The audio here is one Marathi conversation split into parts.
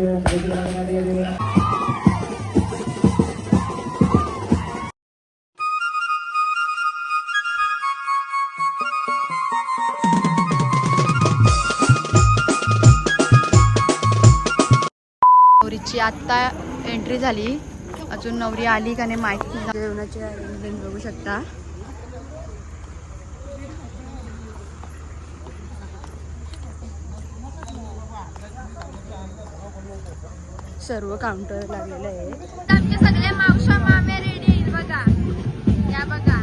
नवरीची आत्ता एंट्री झाली. अजून नवरी आली का नाही माहिती जेवणाची बघू शकता. सर्व काउंटर लागलेलं आहे. आमच्या सगळ्या मावशा मामे रेडी बघा. या बघा.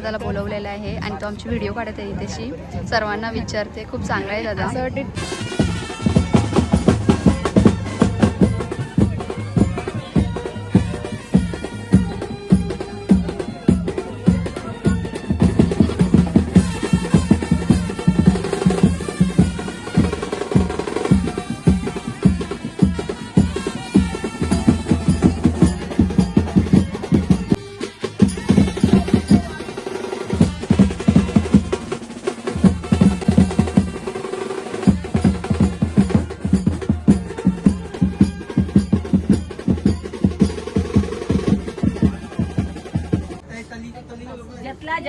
दादाला बोलवलेला आहे आणि तो आमची व्हिडिओ काढत आहे इथेशी. सर्वांना विचारते. खूप चांगला आहे दादा.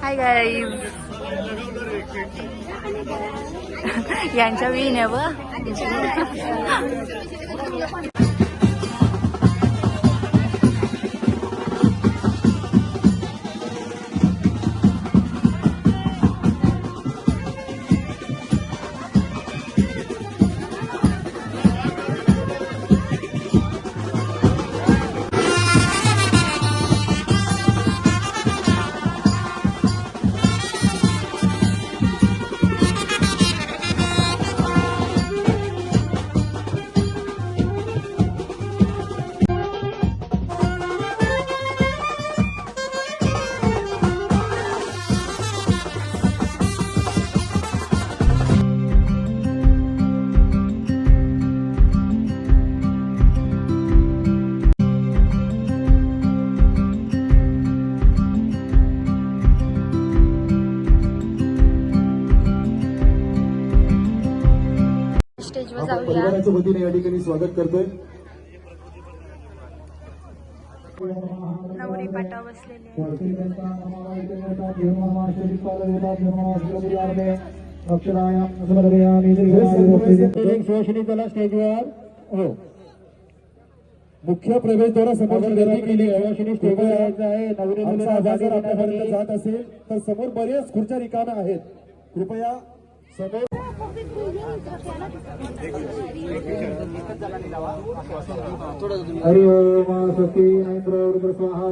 हाय गाईज यांच्या विण आहे परिवाराच्या वतीने या ठिकाणी स्वागत करतोय. नवरी पाटा बसलेले स्टेजवर हो. मुख्य प्रवेशद्वारा समोर गर्दी केली आहे. स्टेजवर आहे. नवरी मुलीला आवाज आपल्यापर्यंत जात असेल तर समोर बरेच खुर्च्या रिकाम्या आहेत. कृपया समोर हरि ओम स्वस्ति इंद्र रुद्र स्वाहा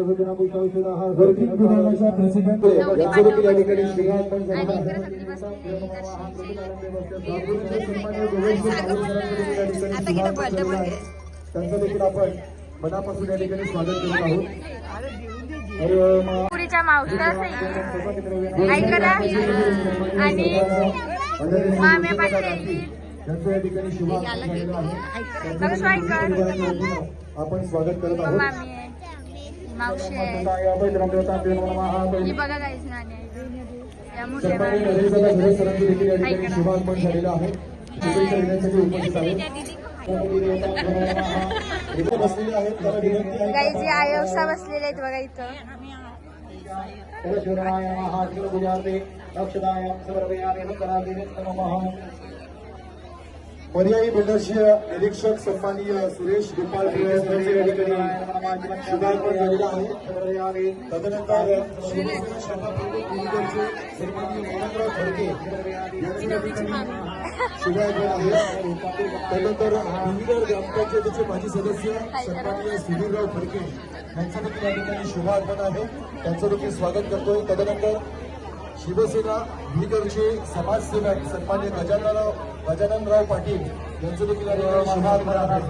गर्दी प्रेसिडेंट या ठिकाणी श्रीराम आहे त्यांचं देखील आपण मनापासून या ठिकाणी स्वागत करत आहोत हरि ओम पुरीच्या मावशा ऐकला? आणि पाटील त्यांचं या ठिकाणी आपण स्वागत करत आहोत. मावशी ही बघा काहीच झालेलं आहे. उपस्थित आहेत विनंती आहे. काही जी आयोसा बसलेले आहेत बघा इथं. शिवराय नमः शिवपूजार्थे अक्षदाय समर्पयामि नमः पर्यायी प्रदर्शीय निरीक्षक सन्माननीय सुरेश गोपाल शुभारंभ झालेला आहे तदनंतर शिवसेना शाखा प्रमुख सन्माननीय मोहनराव खडके यांचे ठिकाणी शुभारंभ आहे त्यानंतर बिल्डर ग्रामपंचायतीचे माजी सदस्य सन्माननीय सुधीरराव फडके यांचं देखील या ठिकाणी शुभार्पण आहे त्यांचं देखील स्वागत करतोय तदनंतर शिवसेना भीकरचे समाजसेवक सन्मान्य गजाननराव गजाननराव पाटील यांचं देखील या ठिकाणी शुभार्पण आहे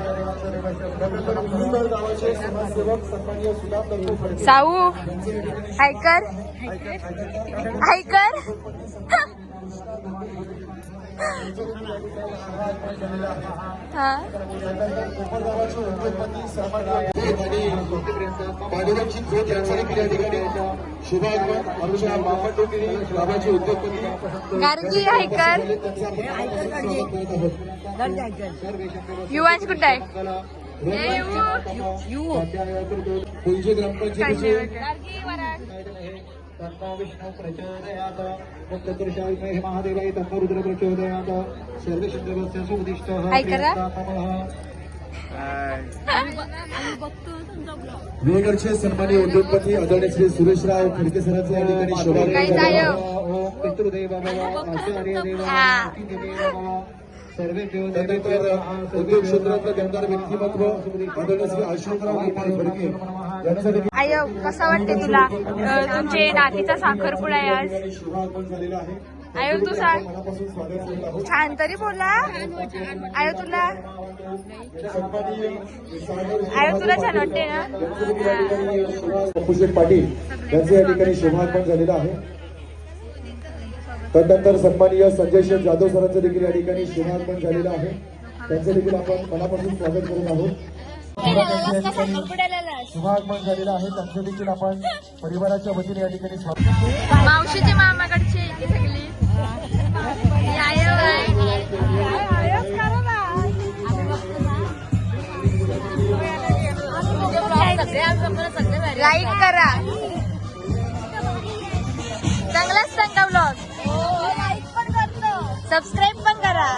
त्यानंतर विहिंगड गावाचे समाजसेवक सन्मान्य सुदाम दत्तू फडके साऊ यांचं या ठिकाणी हा पांडुरंगजी खोत यांचं देखील या ठिकाणी शुभागमन आमच्या मामंडोगिरी गावाचे उद्योगपती करत आहोत युवांश कुठं आहे ए, यु. ग्रामपंचायतीचे गार्गी प्रचोदयात मुक्तदृशाय महादेवाय तन्म रुद्र प्रचोदयात सुदिष्टः. वेगडचे सन्मान्य उद्योगपती आदरणीय श्री सुरेशराव खडके सरांचे या ठिकाणी. ओम पितृदेव आचार्य देव सर्वे देव त्यानंतर उद्योग क्षेत्रातलं गंगार व्यक्तिमत्व आदरणीय श्री अशोकराव गोपाळ फडके यांचं देखील आयो कसा वाटते तुला? तुमचे नातीचा साखरपुडा आहे आज. शुभागमन झालेलं आहे आयो तू सांग. छान तरी बोला. आयो तुला. आयो तुला छान वाटते ना? पाटील यांचं या ठिकाणी शुभागमन झालेलं आहे. तदनंतर सन्माननीय संजय शेठ जाधव सरांचं देखील या ठिकाणी शुभागमन झालेलं आहे. त्यांचं देखील आपण मनापासून स्वागत करत आहोत. शुभागमन झालेलं आहे. त्यांचं देखील आपण परिवाराच्या वतीने या ठिकाणी स्वागत मावशीचे मामाकडचे सगळी. ही. लाईक करा. चांगलाच सांगा ब्लॉग सबस्क्राईब पण करा.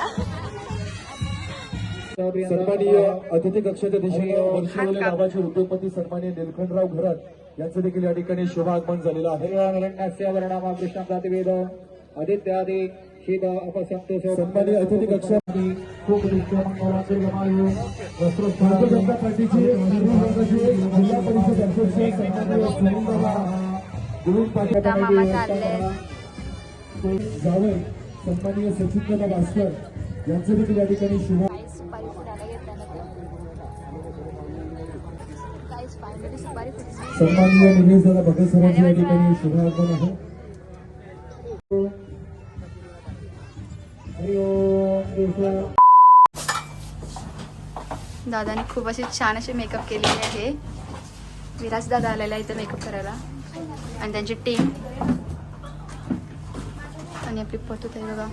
सन्माननीय अतिथी कक्षाच्या दिशेने वर्षवले गावाचे उद्योगपती सन्माननीय निलखंडराव घरत यांचं देखील या ठिकाणी शुभागमन झालेलं आहे. वर्णामा कृष्ण प्रतिवेद आदित्यादी शीत अपसंतोष सन्माननीय अतिथी कक्षा खूप जनता पार्टीचे जिल्हा परिषद अध्यक्ष सन्माननीय सचिंद्रदा भास्कर यांचं देखील या ठिकाणी शुभ सुपारी फुटायला घेताना काहीच पाहिजे सुपारी फुटली सन्माननीय निलेश दादा भगत सरांचे या ठिकाणी शुभागमन आहे. हरि ओम कृष्ण दादाने खूप असे छान असे मेकअप केलेले आहे. विराज दादा आलेला इथं मेकअप करायला. आणि त्यांची टीम आणि आपली पतूत आहे बघा.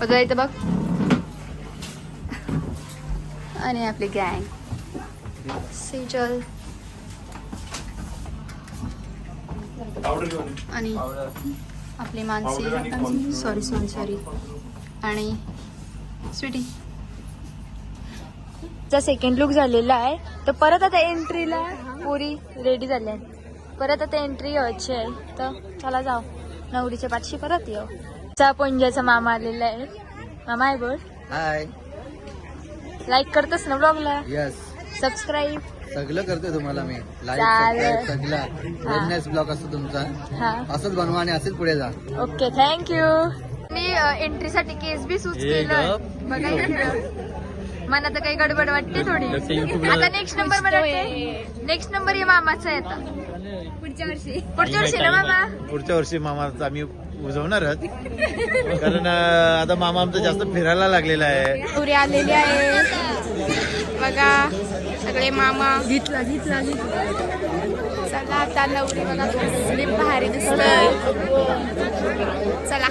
पतू आहे इथं बघ. आणि आपली गँग सेजल आणि आपली मानसी सॉरी सॉरी सॉरी आणि स्वीटी चा सेकंड लुक झालेला आहे. तर परत आता एंट्रीला पुरी रेडी झाल्या आहेत परत आता एंट्री घ्यायची आहे. तर चला जाऊ. नवरीच्या पाठशी परत येऊ. चा पंजाचा मामा आलेला आहे. मामा आहे बोल. हाय लाईक करतस ना ब्लॉगला यस सबस्क्राईब सगळं करतोय तुम्हाला मी. लाईक चालेल. सगळं. ब्लॉग असतो तुमचा. हा. असंच बनवा आणि असेच पुढे जा. ओके थँक्यू मी एंट्रीसाठी केस बी सूच केलं बघा इकडं. मला तर काही गडबड वाटते थोडी. आता नेक्स्ट नंबर मला वाटते नेक्स्ट नंबर ये मामाचा आहे आता. पुढच्या वर्षी. पुढच्या वर्षी ना मामा? पुढच्या वर्षी मामाचा आम्ही उजवणारच. कारण आता मामा आमचा जास्त फिरायला लागलेला आहे. पुरी आलेली आहे. बघा सगळे मामा. घेतला घेतला चला आता नवरी बघा भारी दिसतंय. चला.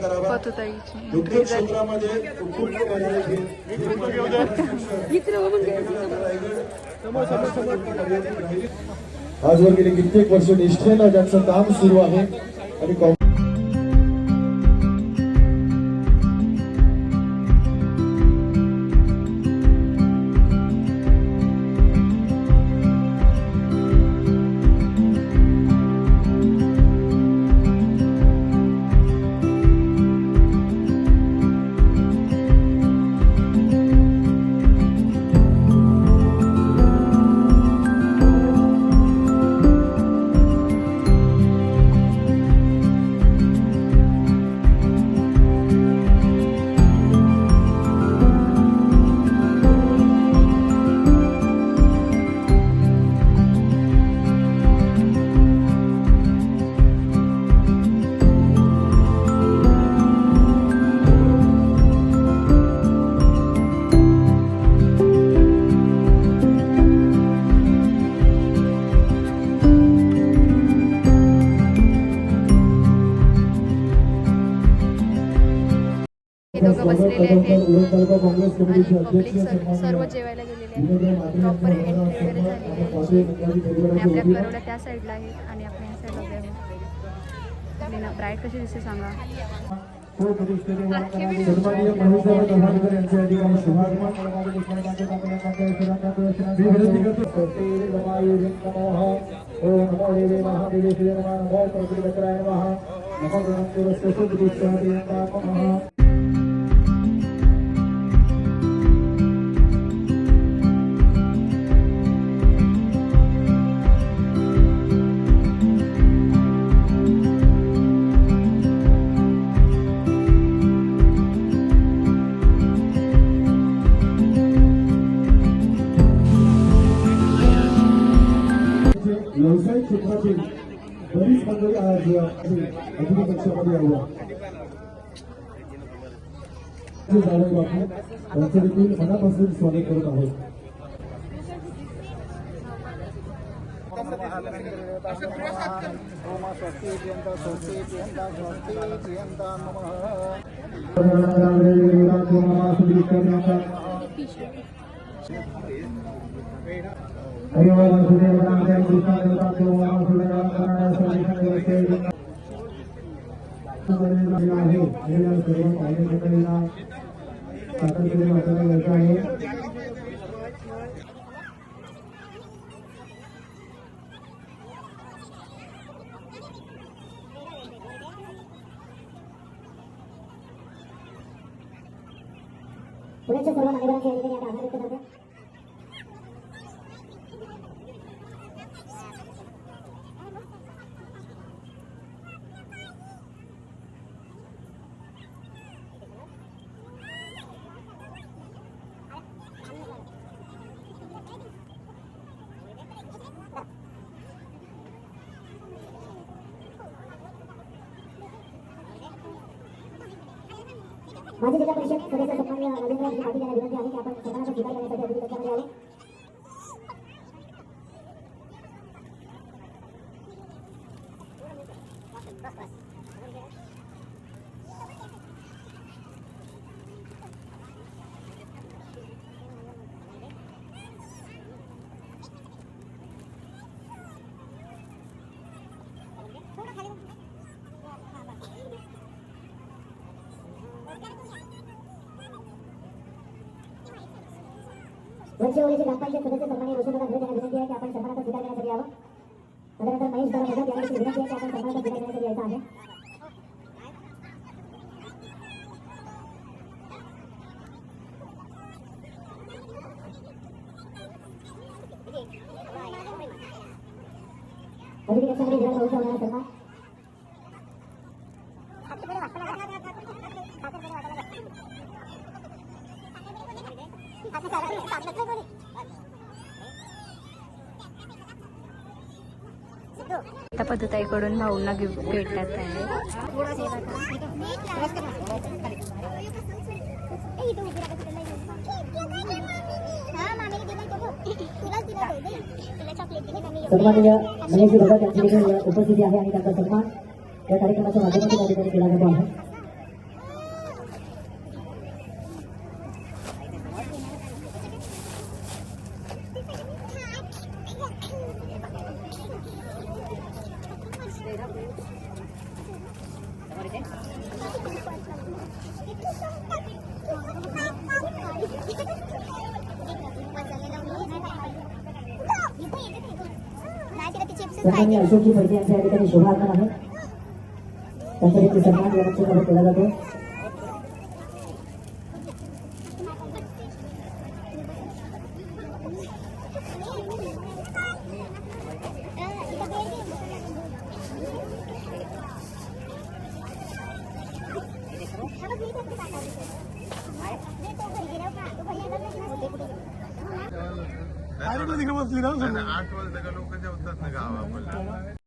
पतुताईची दुग्ध क्षेत्रामध्ये आजवर गेली कित्येक वर्ष निष्ठेनं ज्यांचं काम सुरू आहे आणि बसलेले आहेत. आणि पब्लिक अध्यक्ष सर्व सर्व जेवायला गेलेले आहेत. प्रॉपर एंट्री वगैरे झालेली आहे. आणि आपल्या करोड्या त्या साईडला आहेत आणि आपल्या ह्या साईडला आणि ना ब्राईट कशी दिसते सांगा? सन्माननीय महेशराव दहाडकर यांचे या ठिकाणी शुभागमन मी विनंती करतो. ओम नमो देवे महादेवे श्री नमः. नमो परमेश्वराय नमः. नमो गणपती सुदृष्टाय नमः व्यवसायिक क्षेत्रातील बरीच मंडळी आज अधिक कक्षामध्ये यावं जाधव बापू यांचं देखील मनापासून स्वागत करत आहोत आहे पुण्याच्या सर्व मान्यवरांच्या या ठिकाणी आता आभार व्यक्त करतो माजी जिल्हा परिषद सदस्य सन्माननीय रवींद्रजी पाटील यांना विनंती आहे की आपण सन्मानाचा स्वीकार करण्यासाठी अधिक कक्षामध्ये यावे. वंशवलीचे ग्रामपंचायत सदस्य सन्माननीय रोशनदादा घरे यांना विनंती आहे की आपण सन्मानाचा स्वीकार करण्यासाठी यावं तदनंतर महेश दादा मोदक यांना देखील विनंती आहे की आपण सन्मानाचा स्वीकार करण्यासाठी यायचं आहे अधिक कक्षामध्ये विराज भाऊचा होणारा सन्मान आता पद्धताईकडून भाऊंना गिफ्ट भेटण्यात आहे. उपस्थिती आहे आणि त्यांचा सन्मान या कार्यक्रमाच्या माध्यमातून या केला जातो आहे. सन्माननीय अशोकजी फडके यांच्या या ठिकाणी शोभागमन आहे त्यांचा देखील सन्मान या मंचावर केला जातो आठ वाजता का लोक जेवतात ना गावामध्ये?